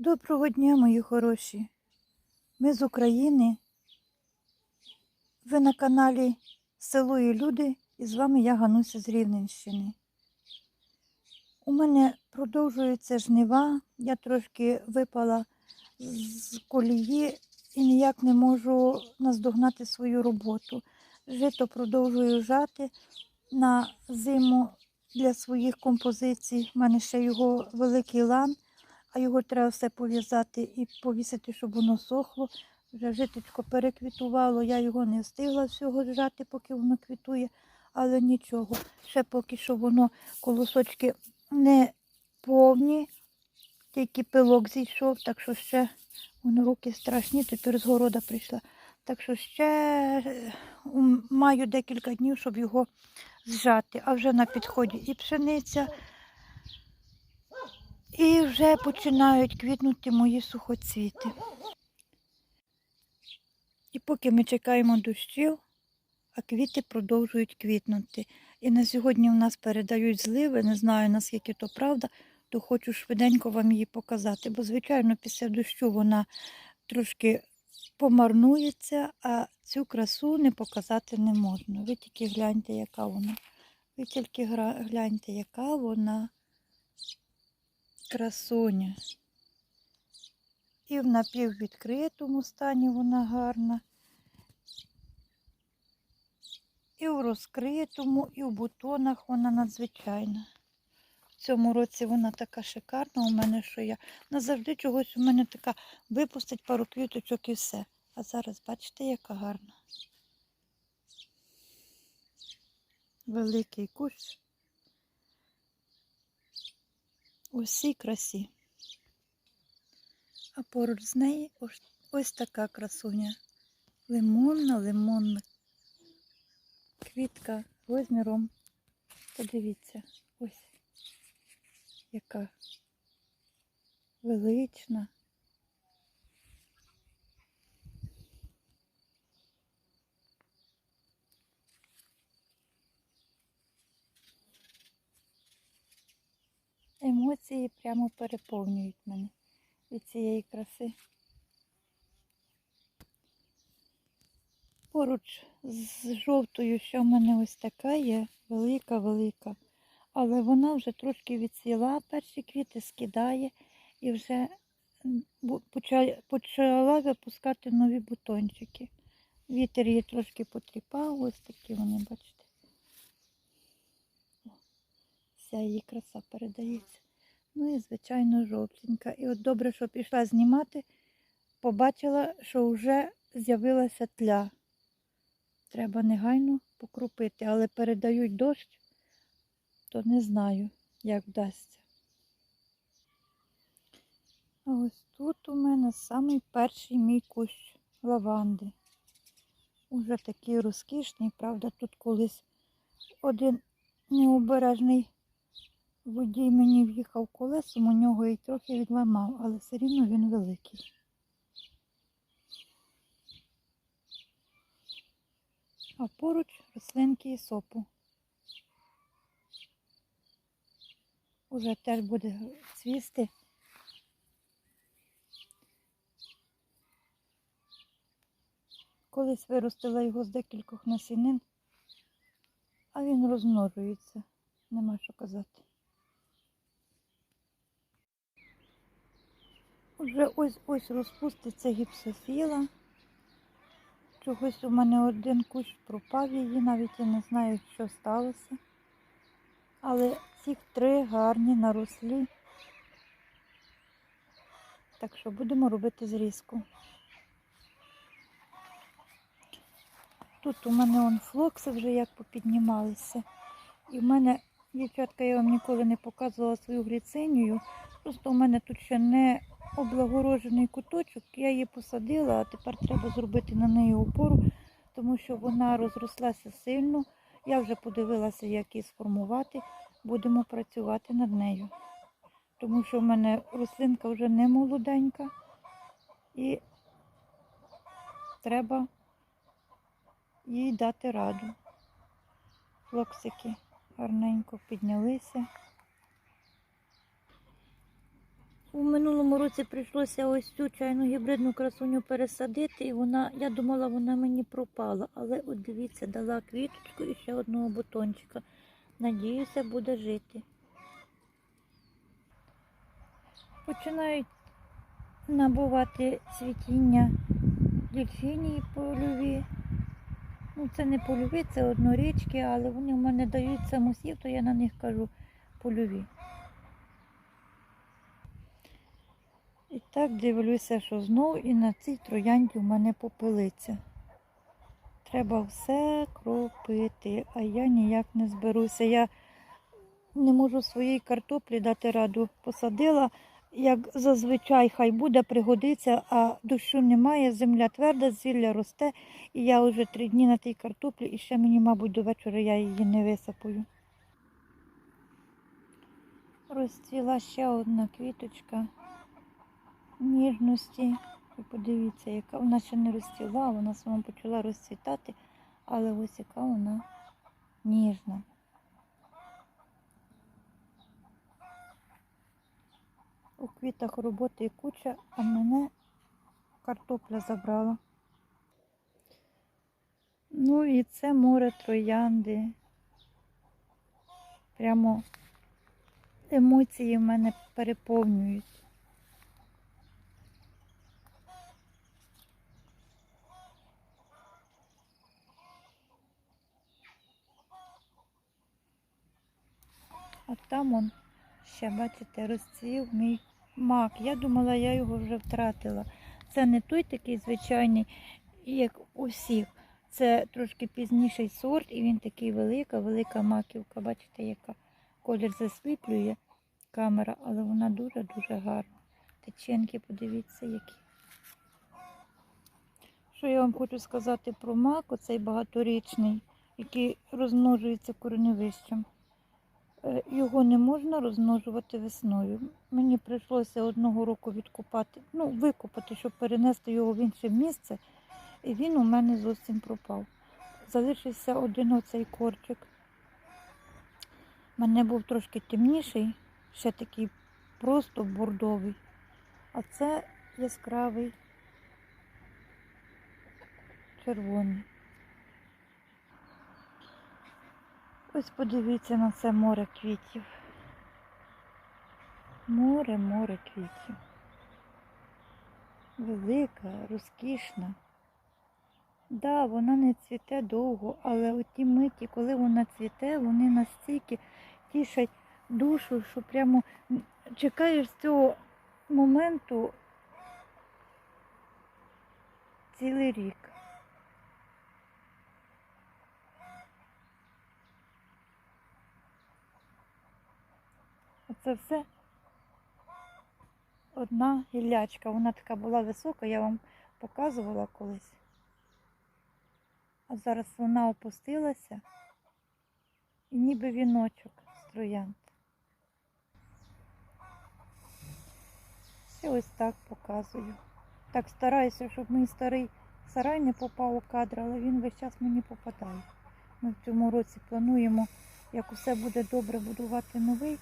Доброго дня, мої хороші. Ми з України. Ви на каналі Село і Люди, і з вами я Гануся з Рівненщини. У мене продовжуються жнива. Я трошки випала з колії і ніяк не можу наздогнати свою роботу. Жито продовжую жати на зиму для своїх композицій. У мене ще його великий лан а його треба все пов'язати і повісити, щоб воно сохло. Вже житечко переквітувало, я його не встигла всього зжати, поки воно квітує, але нічого. Ще поки що воно колосочки не повні, тільки пилок зійшов, так що ще воно руки страшні, тепер з города прийшла. Так що ще е, маю декілька днів, щоб його зжати. А вже на підході і пшениця. І вже починають квітнути мої сухоцвіти. І поки ми чекаємо дощів, а квіти продовжують квітнути. І на сьогодні в нас передають зливи, не знаю наскільки то правда, то хочу швиденько вам її показати. Бо, звичайно, після дощу вона трошки помарнується, а цю красу не показати не можна. Ви тільки гляньте, яка вона. Ви тільки гляньте, яка вона красуня. І в напіввідкритому стані вона гарна. І в розкритому, і в бутонах вона надзвичайна. В цьому році вона така шикарна у мене, що я назавжди чогось у мене така випустить пару квіточок і все. А зараз бачите, яка гарна. Великий кущ. У всій красі. А поруч з неї ось, ось така красуня. Лимонна, лимонна квітка розміром. Подивіться, ось яка велична. Емоції прямо переповнюють мене від цієї краси. Поруч з жовтою, що в мене ось така є, велика-велика. Але вона вже трошки відсіла, перші квіти скидає і вже почала випускати нові бутончики. Вітер її трошки потріпав, ось такі вони, бачите. Вся її краса передається. Ну і, звичайно, жовтенька. І от добре, що пішла знімати, побачила, що вже з'явилася тля. Треба негайно покропити, але передають дощ, то не знаю, як вдасться. А ось тут у мене самий перший мій кущ лаванди. Уже такий розкішний, правда, тут колись один необережний водій мені в'їхав колесом, у нього і трохи відламав, але все рівно він великий. А поруч рослинки і сопу. Уже теж буде цвісти. Колись виростила його з декількох насінин, а він розмножується, нема що казати. Уже ось ось розпуститься гіпсофіла. Чогось у мене один кущ пропав її, навіть я не знаю, що сталося. Але ці три гарні нарослі. Так що будемо робити зрізку. Тут у мене он флокси вже як попіднімалися. І в мене, дівчатка, я вам ніколи не показувала свою гліцинію. Просто у мене тут ще не облагорожений куточок. Я її посадила, а тепер треба зробити на неї опору, тому що вона розрослася сильно. Я вже подивилася, як її сформувати. Будемо працювати над нею. Тому що в мене рослинка вже не молоденька і треба їй дати раду. Флоксики гарненько піднялися. У минулому році прийшлося ось цю чайну гібридну красуню пересадити, і вона, я думала, вона мені пропала. Але от дивіться, дала квіточку і ще одного бутончика. Надіюся, буде жити. Починають набувати цвітіння дельфінії польові. Ну, це не польові, це однорічки, але вони в мене дають самосів, то я на них кажу польові. І так дивлюся, що знову і на цій троянді в мене попелиця. Треба все кропити, а я ніяк не зберуся. Я не можу своїй картоплі дати раду. Посадила, як зазвичай, хай буде, пригодиться, а дощу немає, земля тверда, зілля росте, і я вже три дні на тій картоплі, і ще мені, мабуть, до вечора я її не висапую. Розцвіла ще одна квіточка ніжності. Ви подивіться, яка вона ще не розцвіла, вона сама почала розцвітати, але ось яка вона ніжна. У квітах роботи і куча, а мене картопля забрала. Ну і це море троянди. Прямо емоції в мене переповнюють. А там он ще, бачите, розцвів мій мак. Я думала, я його вже втратила. Це не той такий звичайний, як у всіх. Це трошки пізніший сорт, і він такий велика, велика маківка. Бачите, яка колір засліплює камера, але вона дуже-дуже гарна. Теченки, подивіться, які. Що я вам хочу сказати про мак, оцей багаторічний, який розмножується кореневищем. Е, Його не можна розмножувати весною. Мені прийшлося одного року відкопати, ну, викопати, щоб перенести його в інше місце, і він у мене зовсім пропав. Залишився один оцей корчик. У мене був трошки темніший, ще такий просто бордовий. А це яскравий червоний. Ось подивіться на це море квітів. Море, море квітів. Велика, розкішна. Да, вона не цвіте довго, але у ті миті, коли вона цвіте, вони настільки тішать душу, що прямо чекаєш цього моменту цілий рік. Оце все одна гіллячка. Вона така була висока, я вам показувала колись. А зараз вона опустилася і ніби віночок з троянд. І ось так показую. Так стараюся, щоб мій старий сарай не попав у кадр, але він весь час мені попадає. Ми в цьому році плануємо, як усе буде добре, будувати новий,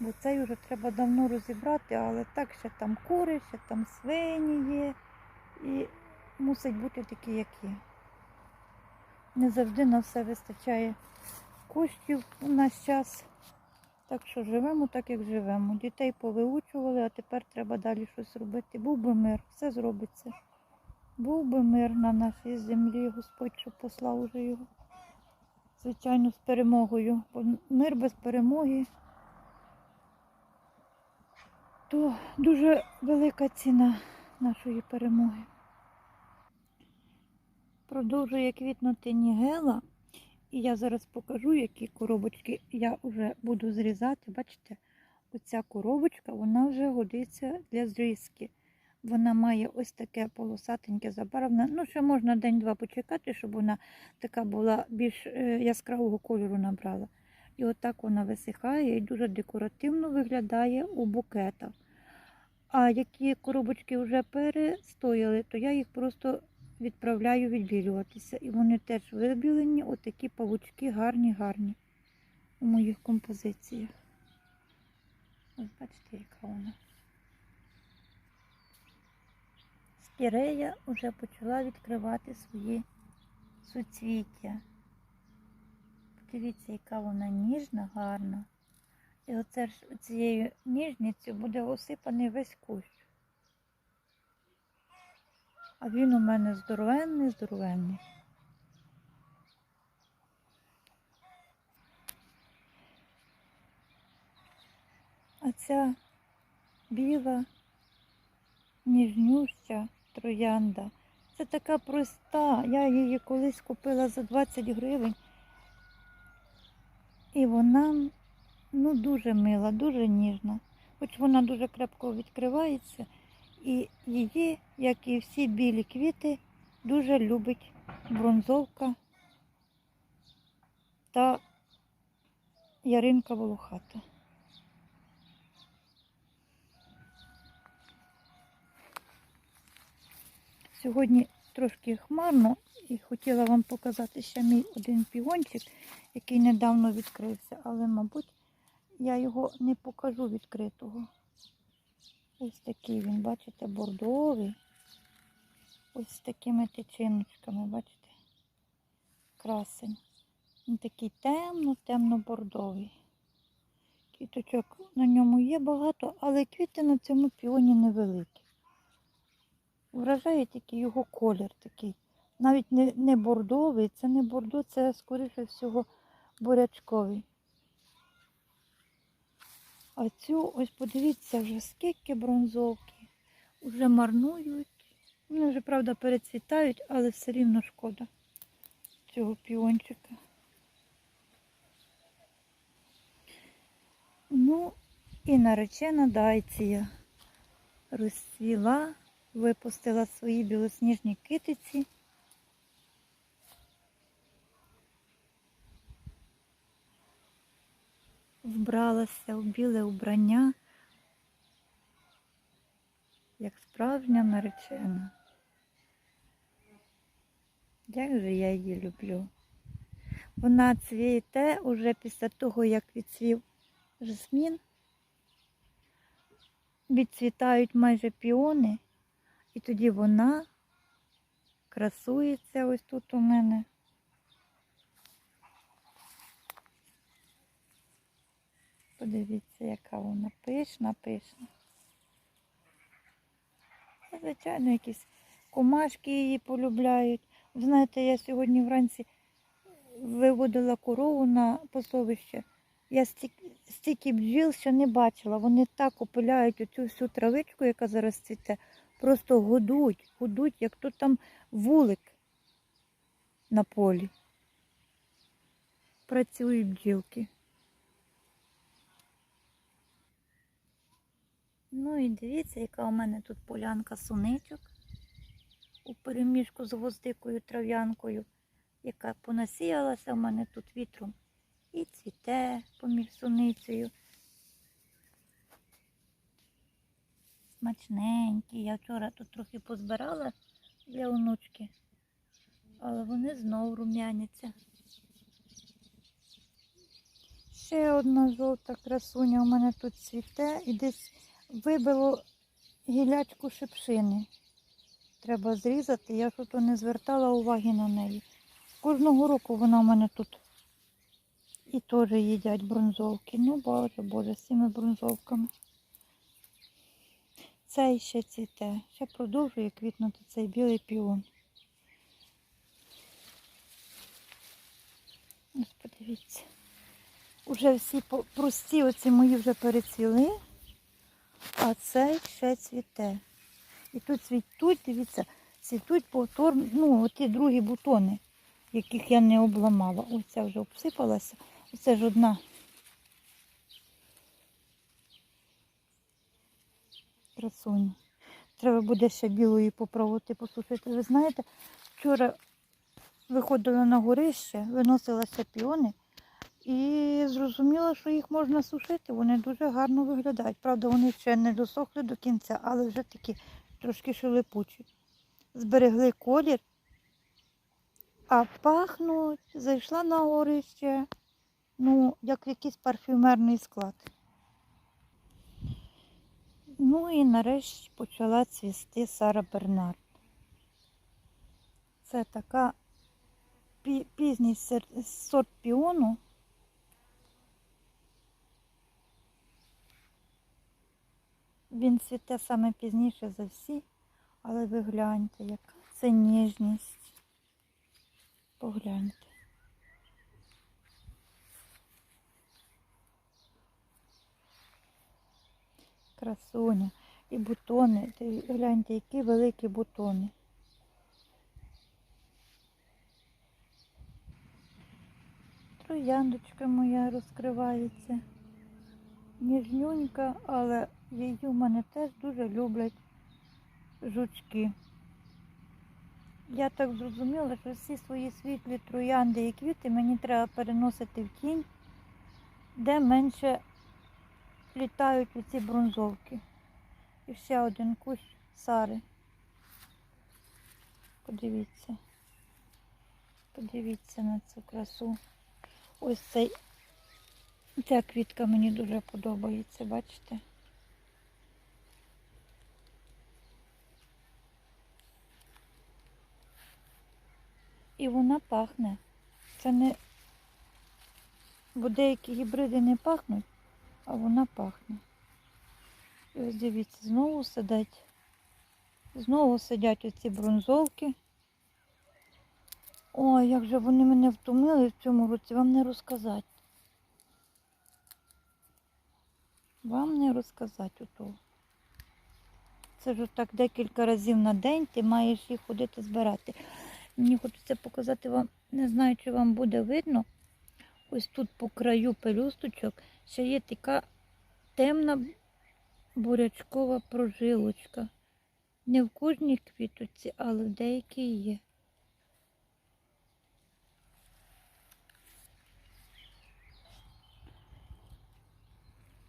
бо цей вже треба давно розібрати, але так ще там кури, ще там свині є. І мусить бути такі, як є. Не завжди на все вистачає коштів у наш час. Так що живемо так, як живемо. Дітей повиучували, а тепер треба далі щось робити. Був би мир, все зробиться. Був би мир на нашій землі, Господь, що послав уже його. Звичайно, з перемогою. Бо мир без перемоги то дуже велика ціна нашої перемоги. Продовжує квітнути нігела. І я зараз покажу, які коробочки я вже буду зрізати. Бачите, оця коробочка вона вже годиться для зрізки. Вона має ось таке полосатеньке забарвлене. Ну, ще можна день-два почекати, щоб вона така була більш е, яскравого кольору набрала. І отак вона висихає і дуже декоративно виглядає у букетах. А які коробочки вже перестояли, то я їх просто відправляю відбілюватися. І вони теж вибілені, отакі павучки гарні-гарні у моїх композиціях. Ось бачите, яка вона. Кірея вже почала відкривати свої суцвіття. Подивіться, яка вона ніжна, гарна. І оце ж цією ніжністю буде осипаний весь кущ. А він у мене здоровенний, здоровенний. А ця біла, ніжнюща троянда. Це така проста. Я її колись купила за 20 гривень. І вона ну, дуже мила, дуже ніжна. Хоч вона дуже крепко відкривається, і її, як і всі білі квіти, дуже любить бронзовка та яринка волохата. Сьогодні трошки хмарно і хотіла вам показати ще мій один пігончик, який недавно відкрився, але, мабуть, я його не покажу відкритого. Ось такий він, бачите, бордовий. Ось з такими тичиночками, бачите? Красень. Він такий темно, темно-бордовий. Квіточок на ньому є багато, але квіти на цьому піоні невеликі. Вражає тільки його колір такий. Навіть не, не бордовий, це не бордо, це скоріше всього бурячковий. А цю, ось подивіться, вже скільки бронзовки. Вже марнують. Вони вже, правда, перецвітають, але все рівно шкода цього піончика. Ну, і наречена дайція розцвіла, випустила свої білосніжні китиці. Вбралася в біле убрання, як справжня наречена. Як же я її люблю. Вона цвіте уже після того, як відцвів жасмін. Відцвітають майже піони, і тоді вона красується ось тут у мене. Подивіться, яка вона пишна, пишна. Звичайно, якісь комашки її полюбляють. Ви знаєте, я сьогодні вранці виводила корову на пасовище. Я стільки, бджіл ще не бачила. Вони так опиляють оцю всю травичку, яка зараз цвіте. Просто гудуть, гудуть, як тут там вулик на полі. Працюють бджілки. Ну і дивіться, яка у мене тут полянка суничок у переміжку з гвоздикою трав'янкою, яка понасіялася у мене тут вітром і цвіте поміж суницею. Смачненькі. Я вчора тут трохи позбирала для онучки, але вони знову рум'яняться. Ще одна жовта красуня у мене тут цвіте і десь вибило гілячку шипшини. Треба зрізати, я тут не звертала уваги на неї. Кожного року вона у мене тут і теж їдять бронзовки. Ну, боже, боже, з цими бронзовками. Цей ще цвіте, ще продовжує квітнути цей білий піон. Ось подивіться. Уже всі прості оці мої вже перецвіли, а цей ще цвіте. І тут цвітуть, дивіться, цвітуть повторно, ну, оті другі бутони, яких я не обламала. Ось ця вже обсипалася. Оце ж одна. Красуня. Треба буде ще білої попробувати посушити. Ви знаєте, вчора виходила на горище, виносилася піони і зрозуміла, що їх можна сушити. Вони дуже гарно виглядають. Правда, вони ще не досохли до кінця, але вже такі трошки шелепучі. Зберегли колір, а пахнуть, зайшла на горище, ну, як якийсь парфюмерний склад. Ну і нарешті почала цвісти Сара Бернард. Це така пі- пізній сорт піону. Він цвіте саме пізніше за всі, але ви гляньте, яка це ніжність. Погляньте. Красуня. І бутони. Гляньте, які великі бутони. Трояндочка моя розкривається. Ніжнюнька, але її в мене теж дуже люблять жучки. Я так зрозуміла, що всі свої світлі троянди і квіти мені треба переносити в тінь, де менше літають оці бронзовки. І ще один кущ сари. Подивіться. Подивіться на цю красу. Ось цей, ця квітка мені дуже подобається, бачите? І вона пахне. Це не, бо деякі гібриди не пахнуть, а вона пахне. І ось дивіться, знову сидять. Знову сидять оці бронзовки. Ой, як же вони мене втомили в цьому році, вам не розказати. Вам не розказати ото. Це ж так декілька разів на день ти маєш їх ходити збирати. Мені хочеться показати вам, не знаю, чи вам буде видно. Ось тут по краю пелюсточок ще є така темна бурячкова прожилочка. Не в кожній квіточці, але в деякій є.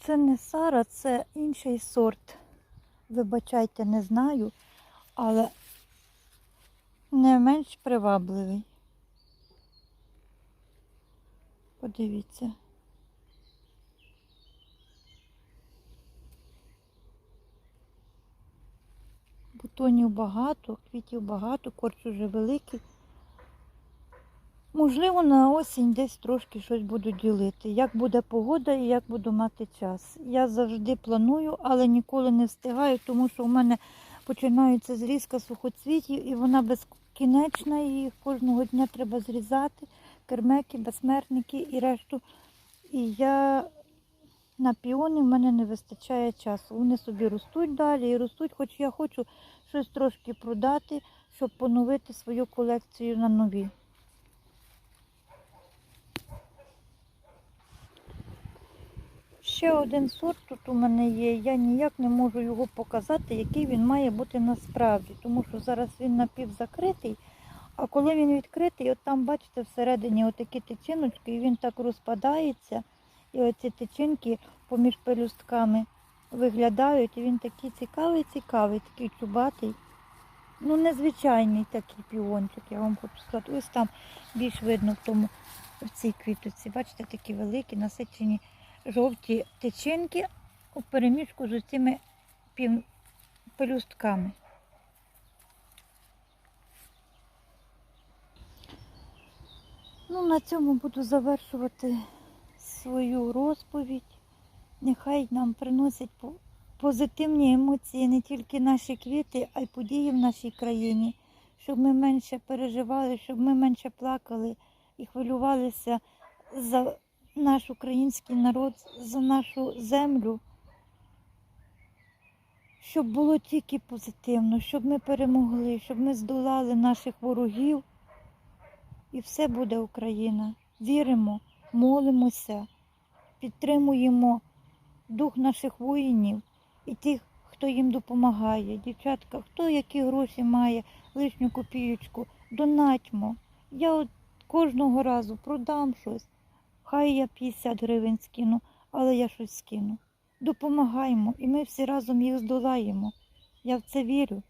Це не Сара, це інший сорт. Вибачайте, не знаю, але не менш привабливий. Подивіться. Бутонів багато, квітів багато, корч уже великий. Можливо, на осінь десь трошки щось буду ділити. Як буде погода і як буду мати час. Я завжди планую, але ніколи не встигаю, тому що у мене починається зрізка сухоцвітів і вона безкінечна, і кожного дня треба зрізати. Кермеки, безсмертники і решту. І я на піони в мене не вистачає часу. Вони собі ростуть далі і ростуть, хоч я хочу щось трошки продати, щоб поновити свою колекцію на нові. Ще один сорт тут у мене є. Я ніяк не можу його показати, який він має бути насправді, тому що зараз він напівзакритий, а коли він відкритий, от там, бачите, всередині отакі тичиночки, і він так розпадається, і оці тичинки поміж пелюстками виглядають, і він такий цікавий, цікавий, такий чубатий. Ну, незвичайний такий піончик, я вам хочу сказати. Ось там більш видно в тому, в цій квіточці. Бачите, такі великі, насичені жовті тичинки у переміжку з цими пелюстками. Ну, на цьому буду завершувати свою розповідь. Нехай нам приносять позитивні емоції не тільки наші квіти, а й події в нашій країні, щоб ми менше переживали, щоб ми менше плакали і хвилювалися за наш український народ, за нашу землю. Щоб було тільки позитивно, щоб ми перемогли, щоб ми здолали наших ворогів. І все буде Україна. Віримо, молимося, підтримуємо дух наших воїнів і тих, хто їм допомагає. Дівчатка, хто які гроші має, лишню копієчку, донатьмо. Я от кожного разу продам щось. Хай я 50 гривень скину, але я щось скину. Допомагаємо, і ми всі разом їх здолаємо. Я в це вірю.